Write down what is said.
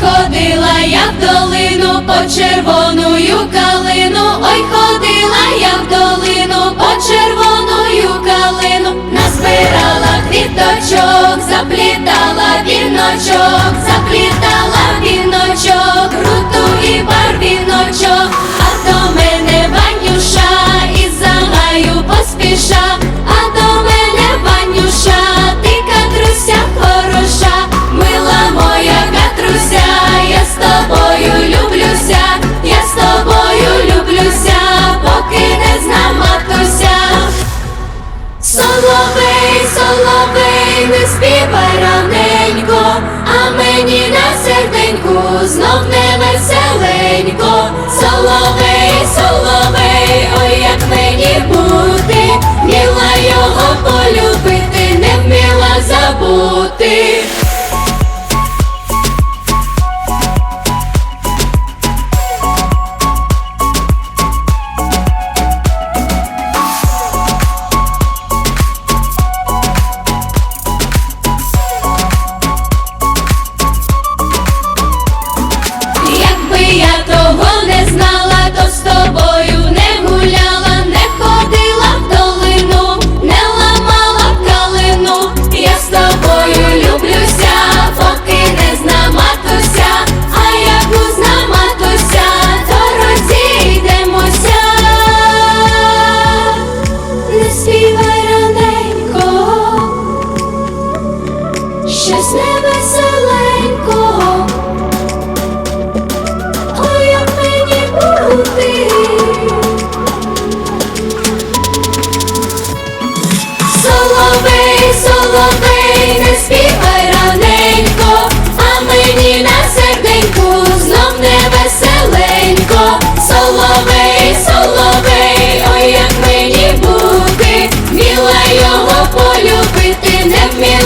ходила я в долину по червоную калину, ой, ходила я в долину по червоную калину, назбирала квіточок, заплітала віночок, заплітала віночок, руту і барвіночок, а до мене Ванюша із загаю поспіша, Соловей, соловей, не співай раненько, а мені на серденьку знов не веселенько. Соловей, соловей, ой, як мені бути, вміла його полюбити, не вміла забути. and let me